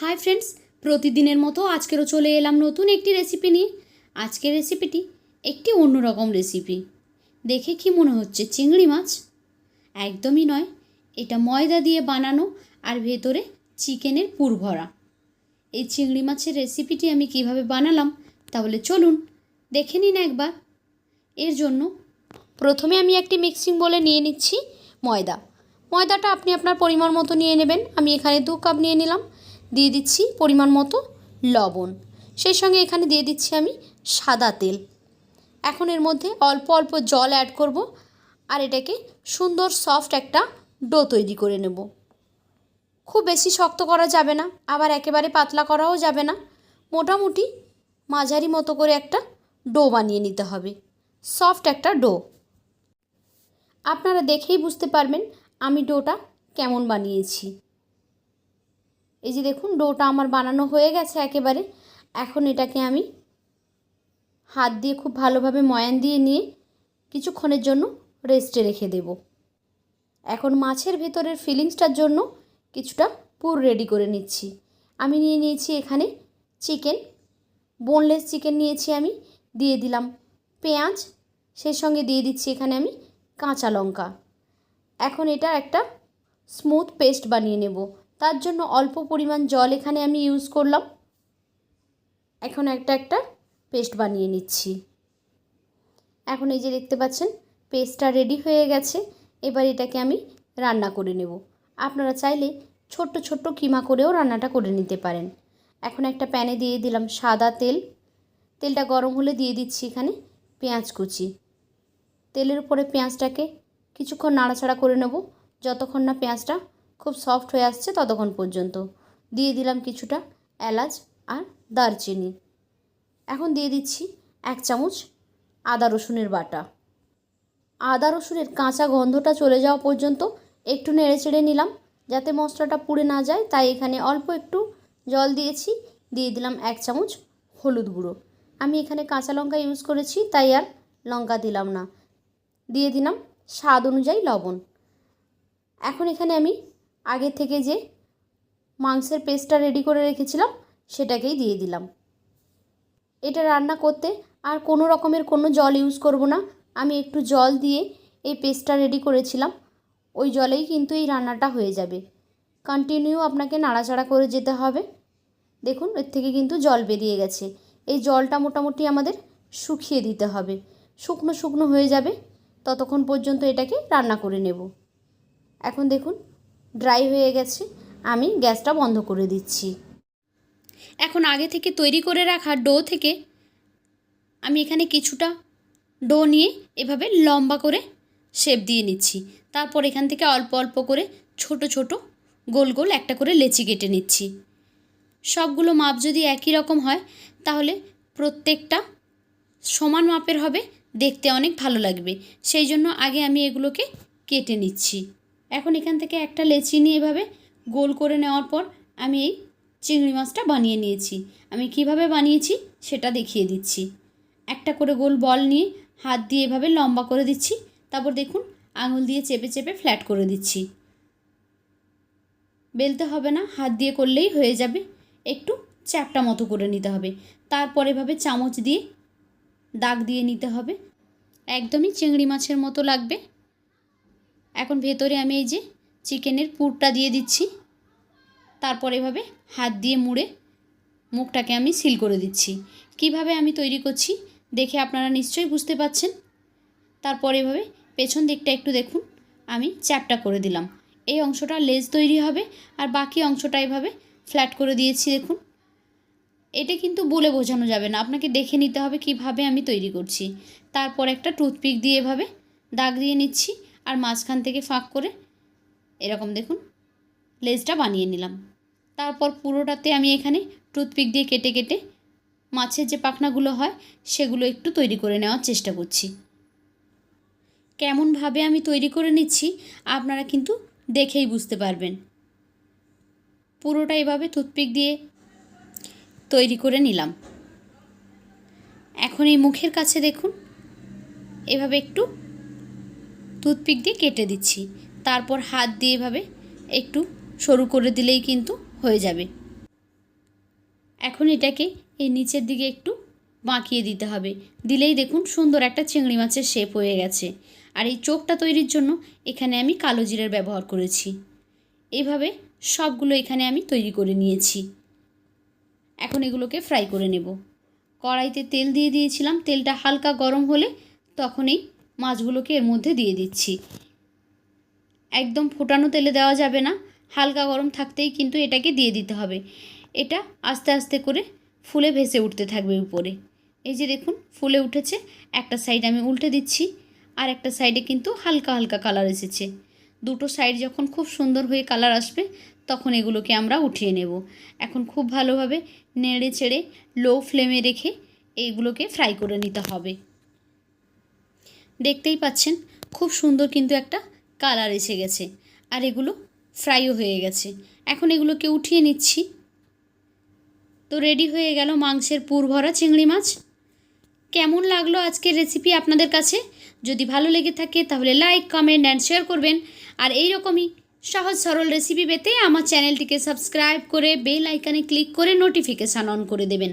Hi friends প্রতিদিনের মতো আজকেরও চলে এলাম নতুন একটি রেসিপি নিয়ে। আজকের রেসিপিটি একটি অন্যরকম রেসিপি দেখে কি মনে হচ্ছে, চিংড়ি মাছ? একদমই নয়, এটা ময়দা দিয়ে বানানো আর ভেতরে চিকেনের পুর ভরা। এই চিংড়ি মাছের রেসিপিটি আমি কীভাবে বানালাম তাহলে চলুন, দেখে নিন একবার। এর জন্য প্রথমে আমি একটি মিক্সিং বলে নিয়ে নিচ্ছি ময়দা। ময়দাটা আপনি আপনার পরিমাণ মতো নিয়ে নেবেন। আমি এখানে দু কাপ নিয়ে নিলাম। দিয়ে দিচ্ছি পরিমাণ মতো লবণ। সেই সঙ্গে এখানে দিয়ে দিচ্ছি আমি সাদা তেল। এখন এর মধ্যে অল্প অল্প জল অ্যাড করব আর এটাকে সুন্দর সফট একটা ডো তৈরি করে নেব। খুব বেশি শক্ত করা যাবে না, আবার একেবারে পাতলা করাও যাবে না। মোটামুটি মাঝারি মতো করে একটা ডো বানিয়ে নিতে হবে সফট একটা ডো আপনারা দেখেই বুঝতে পারবেন আমি ডোটা কেমন বানিয়েছি। এই যে দেখুন, ডোটা আমার বানানো হয়ে গেছে একেবারে। এখন এটাকে আমি হাত দিয়ে খুব ভালোভাবে ময়ান দিয়ে নিয়ে কিছুক্ষণের জন্য রেস্টে রেখে দেব। এখন মাছের ভেতরের ফিলিংসটার জন্য কিছুটা পুর রেডি করে নিচ্ছি। আমি নিয়ে নিয়েছি এখানে চিকেন, বোনলেস চিকেন নিয়েছি আমি, দিয়ে দিলাম পেঁয়াজ, সেই সঙ্গে দিয়ে দিচ্ছি এখানে আমি কাঁচা লঙ্কা। এখন এটা একটা স্মুথ পেস্ট বানিয়ে নেব। তার জন্য অল্প পরিমাণ জল এখানে আমি ইউজ করলাম। এখন একটা একটা পেস্ট বানিয়ে নিচ্ছি। এখন এই যে দেখতে পাচ্ছেন পেস্টটা রেডি হয়ে গেছে। এবার এটাকে আমি রান্না করে নেব। আপনারা চাইলে ছোট্ট ছোট্ট কিমা করেও রান্নাটা করে নিতে পারেন। এখন একটা প্যানে দিয়ে দিলাম সাদা তেল। তেলটা গরম হলে দিয়ে দিচ্ছি এখানে পেঁয়াজ কুচি। তেলের উপরে পেঁয়াজটাকে কিছুক্ষণ নাড়াচাড়া করে নেব। যতক্ষণ না পেঁয়াজটা খুব সফট হয়ে আসছে ততক্ষণ পর্যন্ত। দিয়ে দিলাম কিছুটা এলাচ আর দারচিনি। এখন দিয়ে দিচ্ছি এক চামচ আদা রসুনের বাটা। আদা রসুনের কাঁচা গন্ধটা চলে যাওয়া পর্যন্ত একটু নেড়ে চেড়ে নিলাম যাতে মশলাটা পুড়ে না যায়। তাই এখানে অল্প একটু জল দিয়েছি। দিয়ে দিলাম এক চামচ হলুদ গুঁড়ো। আমি এখানে কাঁচা লঙ্কা ইউজ করেছি, তাই আর লঙ্কা দিলাম না। দিয়ে দিলাম স্বাদ অনুযায়ী লবণ। এখন এখানে আমি আগে থেকে যে মাংসের পেস্টটা রেডি করে রেখেছিলাম, সেটাকেই দিয়ে দিলাম। এটা রান্না করতে আর কোনো রকমের কোনো জল ইউজ করব না। আমি একটু জল দিয়ে এই পেস্টটা রেডি করেছিলাম। ওই জলেই কিন্তু এই রান্নাটা হয়ে যাবে। কন্টিনিউ আপনাকে নাড়াচাড়া করে যেতে হবে। দেখুন, এর থেকে কিন্তু জল বেরিয়ে গেছে। এই জলটা মোটামুটি আমাদের শুকিয়ে দিতে হবে। শুকনো শুকনো হয়ে যাবে। ততক্ষণ পর্যন্ত এটাকে রান্না করে নেব। এখন দেখুন ড্রাই হয়ে গেছে, আমি গ্যাসটা বন্ধ করে দিচ্ছি। এখন আগে থেকে তৈরি করে রাখা ডো থেকে আমি এখানে কিছুটা ডো নিয়ে এভাবে লম্বা করে শেপ দিয়ে নিচ্ছি। তারপর এখান থেকে অল্প অল্প করে ছোট ছোট গোল গোল একটা করে লেচি কেটে নিচ্ছি। সবগুলো মাপ যদি একই রকম হয়, তাহলে প্রত্যেকটা সমান মাপের হবে, দেখতে অনেক ভালো লাগবে। সেই জন্য আগে আমি এগুলোকে কেটে নিচ্ছি। এখন এখান থেকে একটা লেচি নিয়ে এভাবে গোল করে নেওয়ার পর আমি এই চিংড়ি মাছটা বানিয়ে নিয়েছি। আমি কীভাবে বানিয়েছি সেটা দেখিয়ে দিচ্ছি। একটা করে গোল বল নিয়ে হাত দিয়ে এভাবে লম্বা করে দিচ্ছি। তারপর দেখুন, আঙুল দিয়ে চেপে চেপে ফ্ল্যাট করে দিচ্ছি। বেলতে হবে না, হাত দিয়ে করলেই হয়ে যাবে। একটু চ্যাপটা মতো করে নিতে হবে। তারপর এভাবে চামচ দিয়ে দাগ দিয়ে নিতে হবে। একদমই চিংড়ি মাছের মতো লাগবে। এখন ভেতরে আমি এই যে চিকেনের পুরটা দিয়ে দিচ্ছি। তারপর এভাবে হাত দিয়ে মুড়ে মুখটাকে আমি সিল করে দিচ্ছি। কীভাবে আমি তৈরি করছি দেখে আপনারা নিশ্চয়ই বুঝতে পাচ্ছেন। তারপর এভাবে পেছন দিকটা একটু দেখুন, আমি চ্যাপটা করে দিলাম। এই অংশটা লেজ তৈরি হবে আর বাকি অংশটা এভাবে ফ্ল্যাট করে দিয়েছি দেখুন। এটা কিন্তু বলে বোঝানো যাবে না, আপনাকে দেখে নিতে হবে কীভাবে আমি তৈরি করছি। তারপর একটা টুথপিক দিয়ে এভাবে দাগ দিয়ে নিচ্ছি। আর মাঝখান থেকে ফাঁক করে এরকম দেখুন, লেজটা বানিয়ে নিলাম। তারপর পুরোটাতে আমি এখানে টুথপিক দিয়ে কেটে কেটে মাছের যে পাখনাগুলো হয়, সেগুলো একটু তৈরি করে নেওয়ার চেষ্টা করছি। কেমনভাবে আমি তৈরি করে নিচ্ছি, আপনারা কিন্তু দেখেই বুঝতে পারবেন। পুরোটা এভাবে টুথপিক দিয়ে তৈরি করে নিলাম। এখন এই মুখের কাছে দেখুন, এভাবে একটু টুথপিক দিয়ে কেটে দিচ্ছি। তারপর হাত দিয়ে এভাবে একটু সরু করে দিলেই কিন্তু হয়ে যাবে। এখন এটাকে এই নিচের দিকে একটু বাঁকিয়ে দিতে হবে। দিলেই দেখুন সুন্দর একটা চিংড়ি মাছের শেপ হয়ে গেছে। আর এই চোখটা তৈরির জন্য এখানে আমি কালো জিরের ব্যবহার করেছি। এভাবে সবগুলো এখানে আমি তৈরি করে নিয়েছি। এখন এগুলোকে ফ্রাই করে নেব। কড়াইতে তেল দিয়ে দিয়েছিলাম। তেলটা হালকা গরম হলে তখনই মাছগুলোকে এর মধ্যে দিয়ে দিচ্ছি। একদম ফোটানো তেলে দেওয়া যাবে না, হালকা গরম থাকতেই কিন্তু এটাকে দিয়ে দিতে হবে। এটা আস্তে আস্তে করে ফুলে ভেসে উঠতে থাকবে উপরে। এই যে দেখুন, ফুলে উঠেছে, একটা সাইড আমি উল্টে দিচ্ছি, আর একটা সাইডে কিন্তু হালকা হালকা কালার এসেছে। দুটো সাইড যখন খুব সুন্দর হয়ে কালার আসবে, তখন এগুলোকে আমরা উঠিয়ে নেব। এখন খুব ভালোভাবে নেড়ে চেড়ে লো ফ্লেমে রেখে এইগুলোকে ফ্রাই করে নিতে হবে। দেখতেই পাচ্ছেন, খুব সুন্দর কিন্তু একটা কালার এসে গেছে। আর এগুলো ফ্রাইও হয়ে গেছে। এখন এগুলোকে উঠিয়ে নিচ্ছি। তো রেডি হয়ে গেল মাংসের পুর ভরা চিংড়ি মাছ। কেমন লাগল আজকের রেসিপি আপনাদের কাছে? যদি ভালো লেগে থাকে তাহলে লাইক কমেন্ট অ্যান্ড শেয়ার করবেন। আর এই রকমই সহজ সরল রেসিপি পেতে আমার চ্যানেলটিকে সাবস্ক্রাইব করে বেল আইকানে ক্লিক করে নোটিফিকেশান অন করে দেবেন।